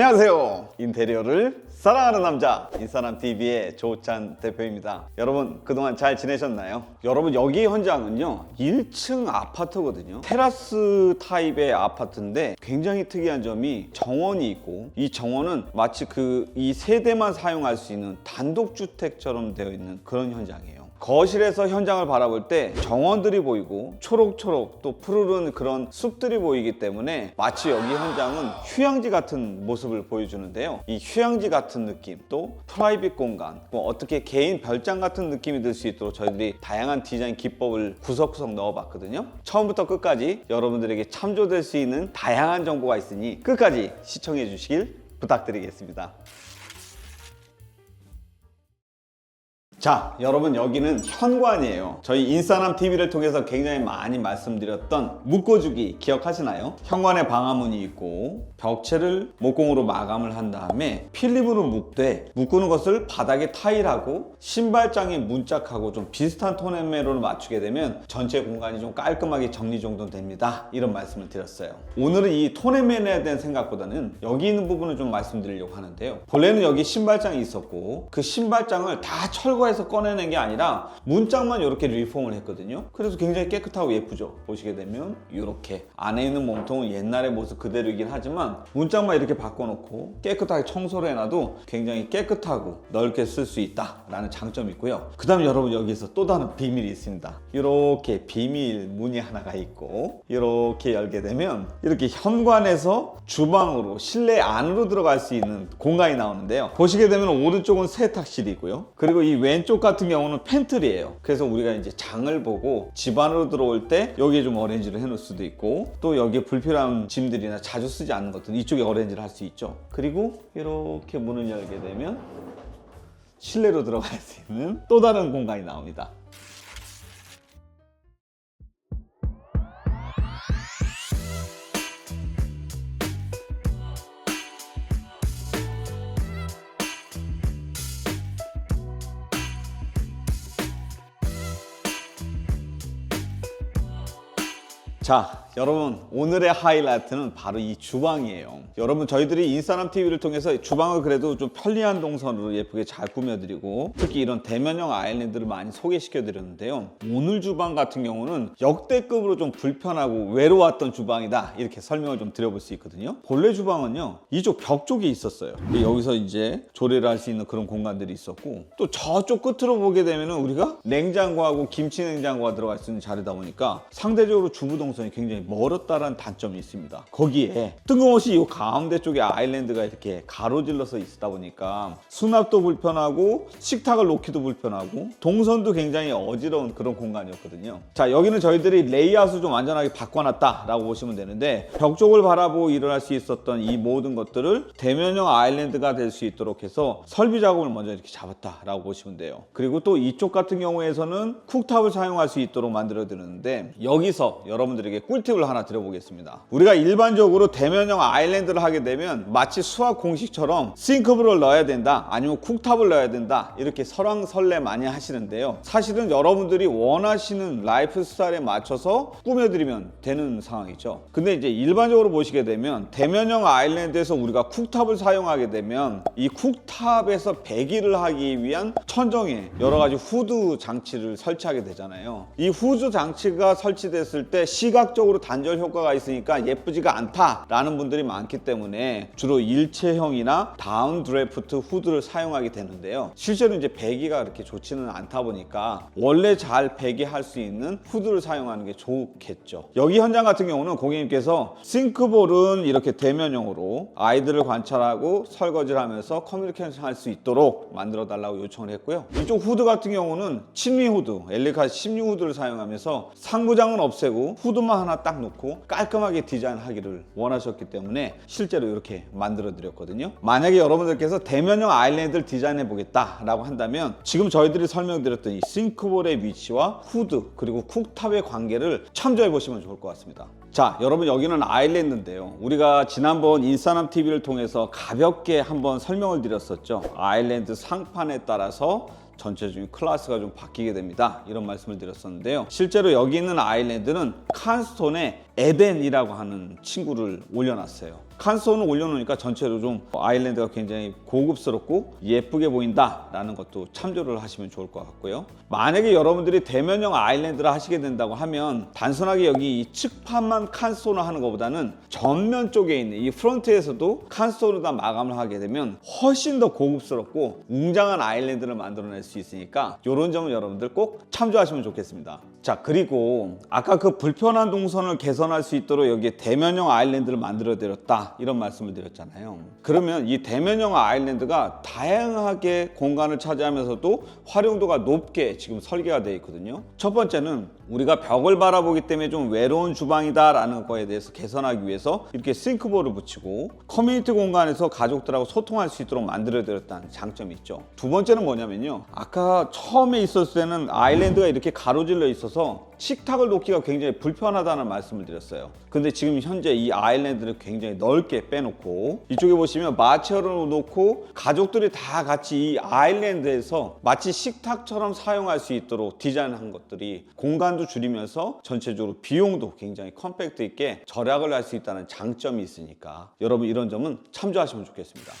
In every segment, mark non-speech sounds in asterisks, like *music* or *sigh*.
안녕하세요. 인테리어를 사랑하는 남자 인사람 TV의 조찬 대표입니다. 여러분 그동안 잘 지내셨나요? 여러분 여기 현장은요 1층 아파트거든요. 테라스 타입의 아파트인데 굉장히 특이한 점이 정원이 있고 이 정원은 마치 그 이 세대만 사용할 수 있는 단독 주택처럼 되어 있는 그런 현장이에요. 거실에서 현장을 바라볼 때 정원들이 보이고 초록초록 또 푸르른 그런 숲들이 보이기 때문에 마치 여기 현장은 휴양지 같은 모습을 보여주는데요. 이 휴양지 같은 느낌 또 프라이빗 공간 뭐 어떻게 개인 별장 같은 느낌이 들 수 있도록 저희들이 다양한 디자인 기법을 구석구석 넣어봤거든요. 처음부터 끝까지 여러분들에게 참조될 수 있는 다양한 정보가 있으니 끝까지 시청해 주시길 부탁드리겠습니다. 자, 여러분 여기는 현관이에요. 저희 인싸남 TV를 통해서 굉장히 많이 말씀드렸던 묶어주기 기억하시나요? 현관에 방화문이 있고 벽체를 목공으로 마감을 한 다음에 필름으로 묶되 묶는 것을 바닥에 타일하고 신발장에 문짝하고 좀 비슷한 톤앤매로를 맞추게 되면 전체 공간이 좀 깔끔하게 정리 정도 됩니다. 이런 말씀을 드렸어요. 오늘은 이 톤앤매에 대한 생각보다는 여기 있는 부분을 좀 말씀드리려고 하는데요. 본래는 여기 신발장이 있었고 그 신발장을 다 철거 해서 꺼내는 게 아니라 문짝만 이렇게 리폼을 했거든요. 그래서 굉장히 깨끗하고 예쁘죠. 보시게 되면 이렇게 안에 있는 몸통은 옛날의 모습 그대로이긴 하지만 문짝만 이렇게 바꿔놓고 깨끗하게 청소를 해놔도 굉장히 깨끗하고 넓게 쓸 수 있다라는 장점이 있고요. 그 다음 여러분 여기서 또 다른 비밀이 있습니다. 이렇게 비밀 문이 하나가 있고 이렇게 열게 되면 이렇게 현관에서 주방으로 실내 안으로 들어갈 수 있는 공간이 나오는데요. 보시게 되면 오른쪽은 세탁실이고요. 그리고 이 왼쪽 같은 경우는 팬트리예요. 그래서 우리가 이제 장을 보고 집 안으로 들어올 때 여기에 좀 어레인지를 해놓을 수도 있고 또 여기에 불필요한 짐들이나 자주 쓰지 않는 것들 이쪽에 어레인지를 할 수 있죠. 그리고 이렇게 문을 열게 되면 실내로 들어갈 수 있는 또 다른 공간이 나옵니다. 자, 여러분 오늘의 하이라이트는 바로 이 주방이에요. 여러분 저희들이 인스타남 TV를 통해서 주방을 그래도 좀 편리한 동선으로 예쁘게 잘 꾸며드리고 특히 이런 대면형 아일랜드를 많이 소개시켜 드렸는데요. 오늘 주방 같은 경우는 역대급으로 좀 불편하고 외로웠던 주방이다 이렇게 설명을 좀 드려볼 수 있거든요. 본래 주방은요 이쪽 벽 쪽에 있었어요. 여기서 이제 조리를 할 수 있는 그런 공간들이 있었고 또 저쪽 끝으로 보게 되면 우리가 냉장고하고 김치 냉장고가 들어갈 수 있는 자리다 보니까 상대적으로 주부 동선이 굉장히 멀었다는 단점이 있습니다. 거기에 뜬금없이 이 가운데 쪽에 아일랜드가 이렇게 가로질러서 있다 보니까 수납도 불편하고 식탁을 놓기도 불편하고 동선도 굉장히 어지러운 그런 공간이었거든요. 자 여기는 저희들이 레이아웃을 좀 완전하게 바꿔놨다라고 보시면 되는데 벽 쪽을 바라보고 일어날 수 있었던 이 모든 것들을 대면형 아일랜드가 될 수 있도록 해서 설비 작업을 먼저 이렇게 잡았다라고 보시면 돼요. 그리고 또 이쪽 같은 경우에서는 쿡탑을 사용할 수 있도록 만들어 드렸는데 여기서 여러분들에게 꿀팁을 하나 드려보겠습니다. 우리가 일반적으로 대면형 아일랜드를 하게 되면 마치 수학 공식처럼 싱크볼을 넣어야 된다 아니면 쿡탑을 넣어야 된다 이렇게 설왕설래 많이 하시는데요. 사실은 여러분들이 원하시는 라이프 스타일에 맞춰서 꾸며드리면 되는 상황이죠. 근데 이제 일반적으로 보시게 되면 대면형 아일랜드에서 우리가 쿡탑을 사용하게 되면 이 쿡탑에서 배기를 하기 위한 천정에 여러 가지 후드 장치를 설치하게 되잖아요. 이 후드 장치가 설치됐을 때 시각적으로 단절 효과가 있으니까 예쁘지가 않다라는 분들이 많기 때문에 주로 일체형이나 다운 드래프트 후드를 사용하게 되는데요. 실제로 이제 배기가 그렇게 좋지는 않다 보니까 원래 잘 배기할 수 있는 후드를 사용하는 게 좋겠죠. 여기 현장 같은 경우는 고객님께서 싱크볼은 이렇게 대면형으로 아이들을 관찰하고 설거지를 하면서 커뮤니케이션 할 수 있도록 만들어 달라고 요청을 했고요. 이쪽 후드 같은 경우는 침리 후드, 엘리카 침리 후드를 사용하면서 상부장은 없애고 후드만 하나 딱 놓고 깔끔하게 디자인하기를 원하셨기 때문에 실제로 이렇게 만들어 드렸거든요. 만약에 여러분들께서 대면형 아일랜드를 디자인해 보겠다라고 한다면 지금 저희들이 설명드렸던 이 싱크볼의 위치와 후드 그리고 쿡탑의 관계를 참조해 보시면 좋을 것 같습니다. 자, 여러분 여기는 아일랜드인데요. 우리가 지난번 인스타남 TV를 통해서 가볍게 한번 설명을 드렸었죠. 아일랜드 상판에 따라서 전체적인 클래스가 좀 바뀌게 됩니다. 이런 말씀을 드렸었는데요. 실제로 여기 있는 아일랜드는 칸스톤에 에덴이라고 하는 친구를 올려놨어요. 칸소는 올려놓으니까 전체로 좀 아일랜드가 굉장히 고급스럽고 예쁘게 보인다라는 것도 참조를 하시면 좋을 것 같고요. 만약에 여러분들이 대면형 아일랜드를 하시게 된다고 하면 단순하게 여기 이 측판만 칸소를 하는 것보다는 전면 쪽에 있는 이 프론트에서도 칸소를 다 마감을 하게 되면 훨씬 더 고급스럽고 웅장한 아일랜드를 만들어낼 수 있으니까 이런 점은 여러분들 꼭 참조하시면 좋겠습니다. 자 그리고 아까 그 불편한 동선을 개선할 수 있도록 여기에 대면형 아일랜드를 만들어 드렸다 이런 말씀을 드렸잖아요. 그러면 이 대면형 아일랜드가 다양하게 공간을 차지하면서도 활용도가 높게 지금 설계가 되어 있거든요. 첫 번째는 우리가 벽을 바라보기 때문에 좀 외로운 주방이다라는 거에 대해서 개선하기 위해서 이렇게 싱크볼을 붙이고 커뮤니티 공간에서 가족들하고 소통할 수 있도록 만들어 드렸다는 장점이 있죠. 두 번째는 뭐냐면요. 아까 처음에 있었을 때는 아일랜드가 이렇게 가로질러 있어서 식탁을 놓기가 굉장히 불편하다는 말씀을 드렸어요. 근데 지금 현재 이 아일랜드를 굉장히 넓게 빼놓고 이쪽에 보시면 마체어를 놓고 가족들이 다 같이 이 아일랜드에서 마치 식탁처럼 사용할 수 있도록 디자인한 것들이 공간 도 줄이면서 전체적으로 비용도 굉장히 컴팩트 있게 절약을 할 수 있다는 장점이 있으니까 여러분 이런 점은 참조하시면 좋겠습니다.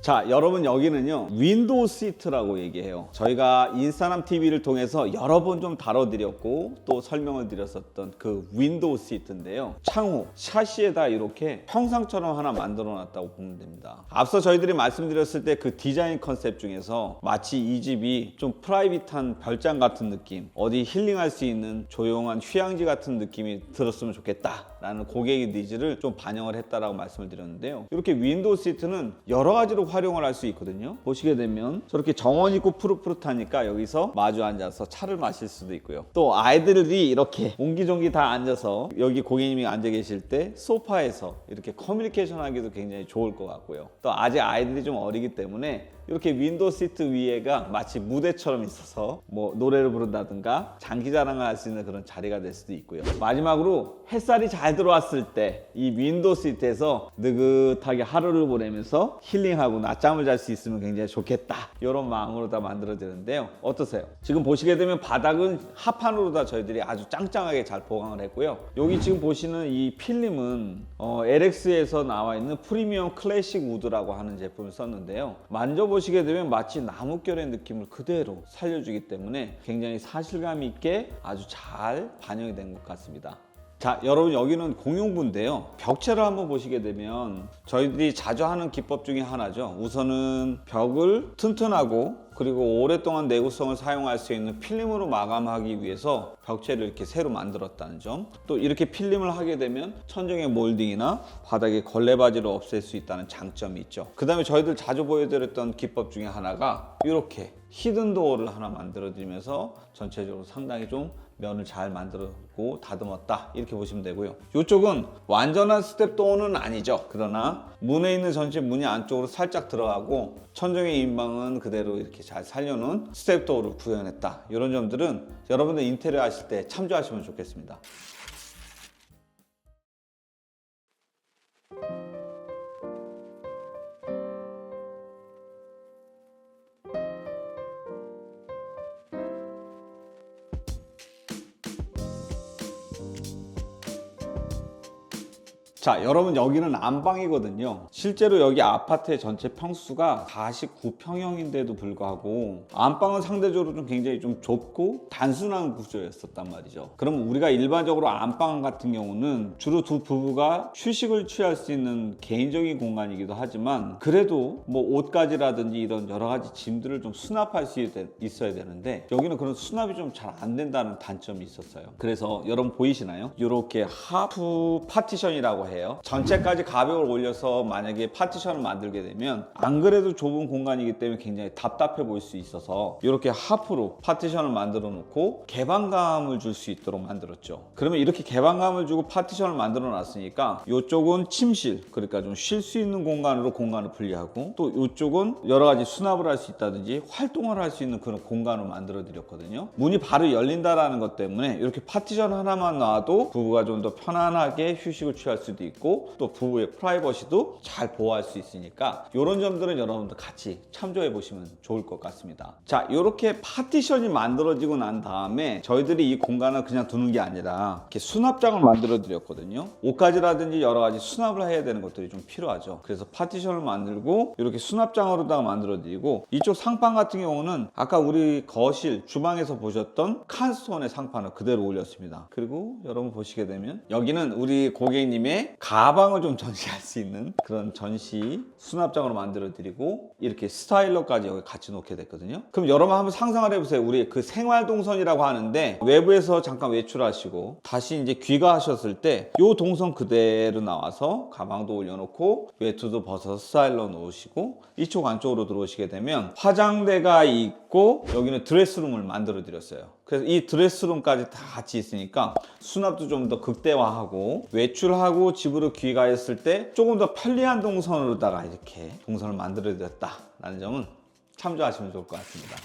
자, 여러분 여기는요 윈도우 시트라고 얘기해요. 저희가 인스타남 TV를 통해서 여러 번 좀 다뤄드렸고 또 설명을 드렸었던 그 윈도우 시트인데요. 창호 샤시에다 이렇게 평상처럼 하나 만들어 놨다고 보면 됩니다. 앞서 저희들이 말씀드렸을 때 그 디자인 컨셉 중에서 마치 이 집이 좀 프라이빗한 별장 같은 느낌, 어디 힐링할 수 있는 조용한 휴양지 같은 느낌이 들었으면 좋겠다 라는 고객의 니즈를 좀 반영을 했다라고 말씀을 드렸는데요. 이렇게 윈도우 시트는 여러 가지로 활용을 할 수 있거든요. 보시게 되면 저렇게 정원 있고 푸릇푸릇하니까 여기서 마주 앉아서 차를 마실 수도 있고요. 또 아이들이 이렇게 옹기종기 다 앉아서 여기 고객님이 앉아 계실 때 소파에서 이렇게 커뮤니케이션 하기도 굉장히 좋을 것 같고요. 또 아직 아이들이 좀 어리기 때문에 이렇게 윈도우 시트 위에가 마치 무대처럼 있어서 뭐 노래를 부른다든가 장기 자랑을 할 수 있는 그런 자리가 될 수도 있고요. 마지막으로 햇살이 잘 들어왔을 때 이 윈도우 시트에서 느긋하게 하루를 보내면서 힐링하고 낮잠을 잘 수 있으면 굉장히 좋겠다. 이런 마음으로 다 만들어 드는데요. 어떠세요? 지금 보시게 되면 바닥은 합판으로 다 저희들이 아주 짱짱하게 잘 보강을 했고요. 여기 지금 보시는 이 필름은 어, LX에서 나와 있는 프리미엄 클래식 우드라고 하는 제품을 썼는데요. 만져보 시게 되면 마치 나뭇결의 느낌을 그대로 살려주기 때문에 굉장히 사실감 있게 아주 잘 반영이 된 것 같습니다. 자, 여러분 여기는 공용부인데요. 벽체를 한번 보시게 되면 저희들이 자주 하는 기법 중에 하나죠. 우선은 벽을 튼튼하고 그리고 오랫동안 내구성을 사용할 수 있는 필름으로 마감하기 위해서 벽체를 이렇게 새로 만들었다는 점. 또 이렇게 필름을 하게 되면 천정의 몰딩이나 바닥에 걸레바지를 없앨 수 있다는 장점이 있죠. 그 다음에 저희들 자주 보여드렸던 기법 중에 하나가 이렇게 히든 도어를 하나 만들어 드리면서 전체적으로 상당히 좀 면을 잘 만들었고 다듬었다. 이렇게 보시면 되고요. 이쪽은 완전한 스텝 도어는 아니죠. 그러나 문에 있는 전체 문이 안쪽으로 살짝 들어가고 천정의 인방은 그대로 이렇게 잘 살려놓은 스텝 도어를 구현했다. 이런 점들은 여러분들 인테리어 하실 때 참조하시면 좋겠습니다 자, 여러분 여기는 안방이거든요. 실제로 여기 아파트의 전체 평수가 49평형인데도 불구하고 안방은 상대적으로 좀 굉장히 좀 좁고 단순한 구조였었단 말이죠. 그럼 우리가 일반적으로 안방 같은 경우는 주로 두 부부가 휴식을 취할 수 있는 개인적인 공간이기도 하지만 그래도 뭐 옷가지라든지 이런 여러 가지 짐들을 좀 수납할 수 있- 있어야 되는데 여기는 그런 수납이 좀 잘 안 된다는 단점이 있었어요. 그래서 여러분 보이시나요? 이렇게 하프 파티션이라고 해요. 전체까지 가벽을 올려서 만약에 파티션을 만들게 되면 안 그래도 좁은 공간이기 때문에 굉장히 답답해 보일 수 있어서 이렇게 하프로 파티션을 만들어 놓고 개방감을 줄 수 있도록 만들었죠. 그러면 이렇게 개방감을 주고 파티션을 만들어 놨으니까 이쪽은 침실 그러니까 좀 쉴 수 있는 공간으로 공간을 분리하고 또 이쪽은 여러 가지 수납을 할 수 있다든지 활동을 할 수 있는 그런 공간을 만들어 드렸거든요. 문이 바로 열린다라는 것 때문에 이렇게 파티션 하나만 놔도 부부가 좀 더 편안하게 휴식을 취할 수도 있고 또 부부의 프라이버시도 잘 보호할 수 있으니까 이런 점들은 여러분들 같이 참조해 보시면 좋을 것 같습니다. 자, 이렇게 파티션이 만들어지고 난 다음에 저희들이 이 공간을 그냥 두는 게 아니라 이렇게 수납장을 만들어 드렸거든요. 옷가지라든지 여러 가지 수납을 해야 되는 것들이 좀 필요하죠. 그래서 파티션을 만들고 이렇게 수납장으로다가 만들어 드리고 이쪽 상판 같은 경우는 아까 우리 거실 주방에서 보셨던 칸스톤의 상판을 그대로 올렸습니다. 그리고 여러분 보시게 되면 여기는 우리 고객님의 가방을 좀 전시할 수 있는 그런 전시 수납장으로 만들어 드리고 이렇게 스타일러까지 여기 같이 놓게 됐거든요. 그럼 여러분 한번 상상을 해보세요. 우리 그 생활동선이라고 하는데 외부에서 잠깐 외출하시고 다시 이제 귀가하셨을 때 이 동선 그대로 나와서 가방도 올려놓고 외투도 벗어서 스타일러 놓으시고 이쪽 안쪽으로 들어오시게 되면 화장대가 있고 여기는 드레스룸을 만들어 드렸어요. 그래서 이 드레스룸까지 다 같이 있으니까 수납도 좀 더 극대화하고 외출하고 집으로 귀가했을 때 조금 더 편리한 동선으로다가 이렇게 동선을 만들어 드렸다라는 점은 참조하시면 좋을 것 같습니다.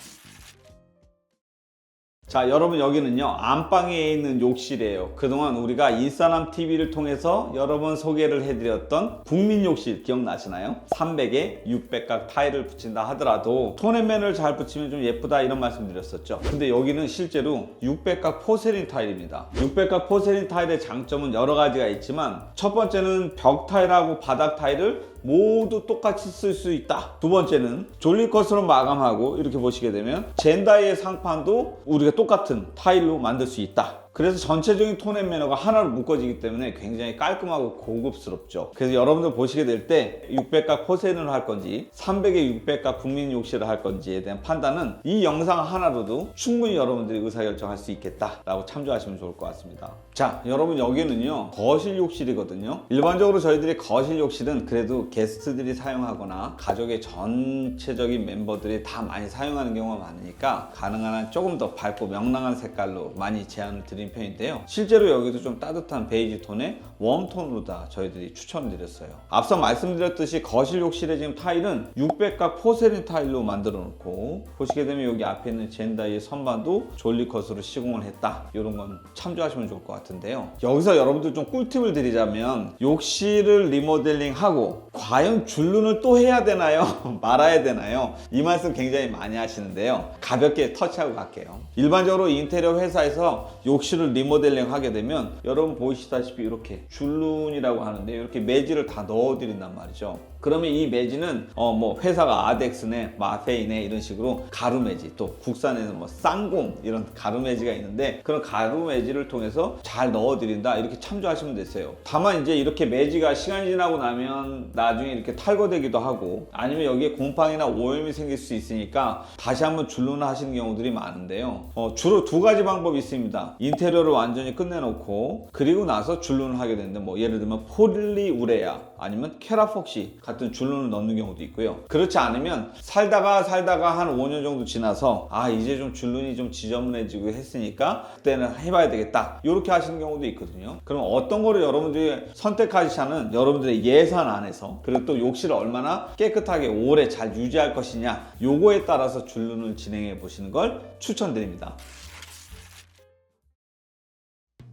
자, 여러분 여기는요 안방에 있는 욕실이에요. 그동안 우리가 인사남 TV를 통해서 여러 번 소개를 해드렸던 국민 욕실 기억나시나요? 300에 600각 타일을 붙인다 하더라도 톤앤맨을 잘 붙이면 좀 예쁘다 이런 말씀 드렸었죠. 근데 여기는 실제로 600각 포세린 타일입니다. 600각 포세린 타일의 장점은 여러 가지가 있지만 첫 번째는 벽 타일하고 바닥 타일을 모두 똑같이 쓸 수 있다. 두 번째는 졸릴 것으로 마감하고 이렇게 보시게 되면 젠다이의 상판도 우리가 똑같은 타일로 만들 수 있다. 그래서 전체적인 톤 앤 매너가 하나로 묶어지기 때문에 굉장히 깔끔하고 고급스럽죠. 그래서 여러분들 보시게 될 때 600각 포세는을 할 건지 300에 600각 국민 욕실을 할 건지에 대한 판단은 이 영상 하나로도 충분히 여러분들이 의사결정할 수 있겠다라고 참조하시면 좋을 것 같습니다. 자, 여러분 여기는요 거실 욕실이거든요. 일반적으로 저희들이 거실 욕실은 그래도 게스트들이 사용하거나 가족의 전체적인 멤버들이 다 많이 사용하는 경우가 많으니까 가능한 한 조금 더 밝고 명랑한 색깔로 많이 제안을 드린 편인데요. 실제로 여기도 좀 따뜻한 베이지 톤의 웜톤으로 다 저희들이 추천드렸어요. 앞서 말씀드렸듯이 거실 욕실의 지금 타일은 600각 포세린 타일로 만들어 놓고 보시게 되면 여기 앞에 있는 젠다이의 선반도 졸리컷으로 시공을 했다. 이런 건 참조하시면 좋을 것 같은데요. 여기서 여러분들 좀 꿀팁을 드리자면 욕실을 리모델링하고 과연 줄눈을 또 해야 되나요? *laughs* 말아야 되나요? 이 말씀 굉장히 많이 하시는데요. 가볍게 터치하고 갈게요. 일반적으로 인테리어 회사에서 욕실 을 리모델링 하게 되면 여러분 보이시다시피 이렇게 줄눈이라고 하는데 이렇게 매질을 다 넣어드린단 말이죠. 그러면 이 매지는 어 뭐 회사가 아덱스네, 마페이네 이런 식으로 가루 매지 또 국산에는 뭐 쌍공 이런 가루 매지가 있는데 그런 가루 매지를 통해서 잘 넣어드린다 이렇게 참조하시면 되세요. 다만 이제 이렇게 매지가 시간이 지나고 나면 나중에 이렇게 탈거되기도 하고 아니면 여기에 곰팡이나 오염이 생길 수 있으니까 다시 한번 줄눈을 하시는 경우들이 많은데요. 어, 주로 두 가지 방법이 있습니다. 인테리어를 완전히 끝내놓고 그리고 나서 줄눈을 하게 되는데 뭐 예를 들면 폴리우레아 아니면 캐라폭시 같은 줄눈을 넣는 경우도 있고요. 그렇지 않으면 살다가 살다가 한 5년 정도 지나서 아 이제 좀 줄눈이 좀 지저분해지고 했으니까 그때는 해봐야 되겠다 이렇게 하시는 경우도 있거든요. 그럼 어떤 거를 여러분들이 선택하시냐는 여러분들의 예산 안에서 그리고 또 욕실을 얼마나 깨끗하게 오래 잘 유지할 것이냐 요거에 따라서 줄눈을 진행해 보시는 걸 추천드립니다.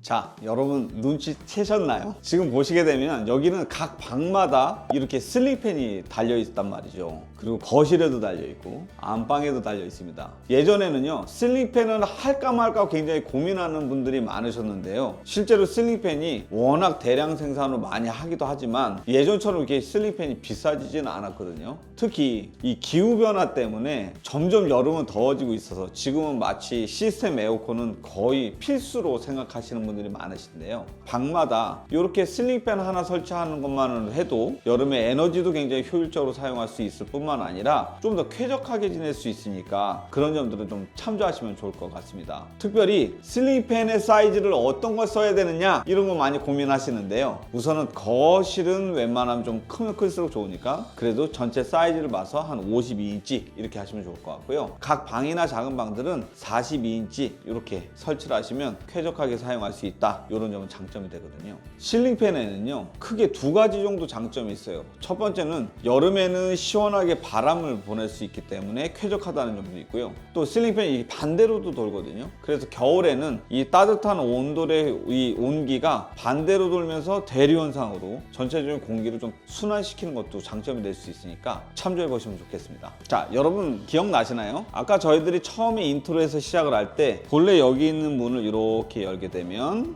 자, 여러분 눈치 채셨나요? 지금 보시게 되면 여기는 각 방마다 이렇게 슬링팬이 달려 있단 말이죠. 그리고 거실에도 달려 있고 안방에도 달려 있습니다. 예전에는요 슬링팬을 할까 말까 굉장히 고민하는 분들이 많으셨는데요. 실제로 슬링팬이 워낙 대량 생산을 많이 하기도 하지만 예전처럼 이렇게 슬링팬이 비싸지지는 않았거든요. 특히 이 기후 변화 때문에 점점 여름은 더워지고 있어서 지금은 마치 시스템 에어컨은 거의 필수로 생각하시는 분들이 많으신데요. 방마다 이렇게 슬링팬 하나 설치하는 것만으로 해도 여름에 에너지도 굉장히 효율적으로 사용할 수 있을 뿐만 뿐만 아니라 좀 더 쾌적하게 지낼 수 있으니까 그런 점들을 좀 참조하시면 좋을 것 같습니다. 특별히 슬링 팬의 사이즈를 어떤 걸 써야 되느냐 이런 거 많이 고민하시는데요. 우선은 거실은 웬만하면 좀 크면 클수록 좋으니까 그래도 전체 사이즈를 봐서 한 52인치 이렇게 하시면 좋을 것 같고요. 각 방이나 작은 방들은 42인치 이렇게 설치를 하시면 쾌적하게 사용할 수 있다. 이런 점은 장점이 되거든요. 실링 팬에는요 크게 두 가지 정도 장점이 있어요. 첫 번째는 여름에는 시원하게 바람을 보낼 수 있기 때문에 쾌적하다는 점도 있고요. 또 실링 팬이 이게 반대로도 돌거든요. 그래서 겨울에는 이 따뜻한 온돌의 이 온기가 반대로 돌면서 대류 현상으로 전체적인 공기를 좀 순환시키는 것도 장점이 될 수 있으니까 참조해 보시면 좋겠습니다. 자, 여러분 기억나시나요? 아까 저희들이 처음에 인트로에서 시작을 할 때 본래 여기 있는 문을 이렇게 열게 되면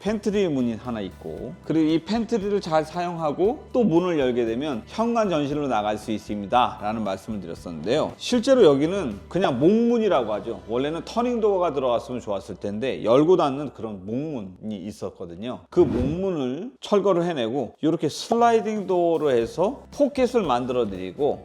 팬트리 문이 하나 있고 그리고 이 팬트리를 잘 사용하고 또 문을 열게 되면 현관 전실로 나갈 수 있습니다. 라는 말씀을 드렸었는데요. 실제로 여기는 그냥 목문이라고 하죠. 원래는 터닝 도어가 들어갔으면 좋았을 텐데 열고 닫는 그런 목문이 있었거든요. 그 목문을 철거를 해내고 이렇게 슬라이딩 도어로 해서 포켓을 만들어 드리고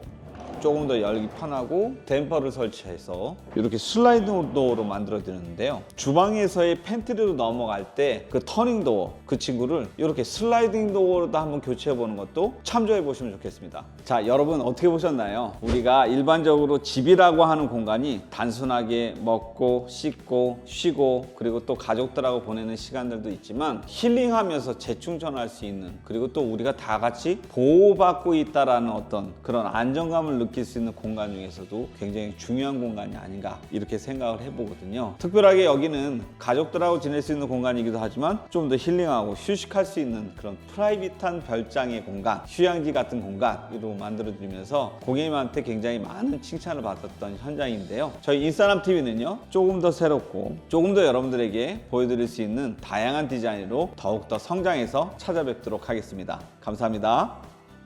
조금 더 열기 편하고 댐퍼를 설치해서 이렇게 슬라이딩 도어로 만들어 드렸는데요. 주방에서의 팬트리로 넘어갈 때 그 터닝 도어 그 친구를 이렇게 슬라이딩 도어로도 한번 교체해 보는 것도 참조해 보시면 좋겠습니다. 자, 여러분 어떻게 보셨나요? 우리가 일반적으로 집이라고 하는 공간이 단순하게 먹고 씻고 쉬고 그리고 또 가족들하고 보내는 시간들도 있지만 힐링하면서 재충전할 수 있는 그리고 또 우리가 다 같이 보호받고 있다라는 어떤 그런 안정감을 느낄 수 있는 공간 중에서도 굉장히 중요한 공간이 아닌가 이렇게 생각을 해보거든요. 특별하게 여기는 가족들하고 지낼 수 있는 공간이기도 하지만 좀 더 힐링하고 휴식할 수 있는 그런 프라이빗한 별장의 공간, 휴양지 같은 공간으로 만들어드리면서 고객님한테 굉장히 많은 칭찬을 받았던 현장인데요. 저희 인스타람 TV는요 조금 더 새롭고 조금 더 여러분들에게 보여드릴 수 있는 다양한 디자인으로 더욱더 성장해서 찾아뵙도록 하겠습니다. 감사합니다.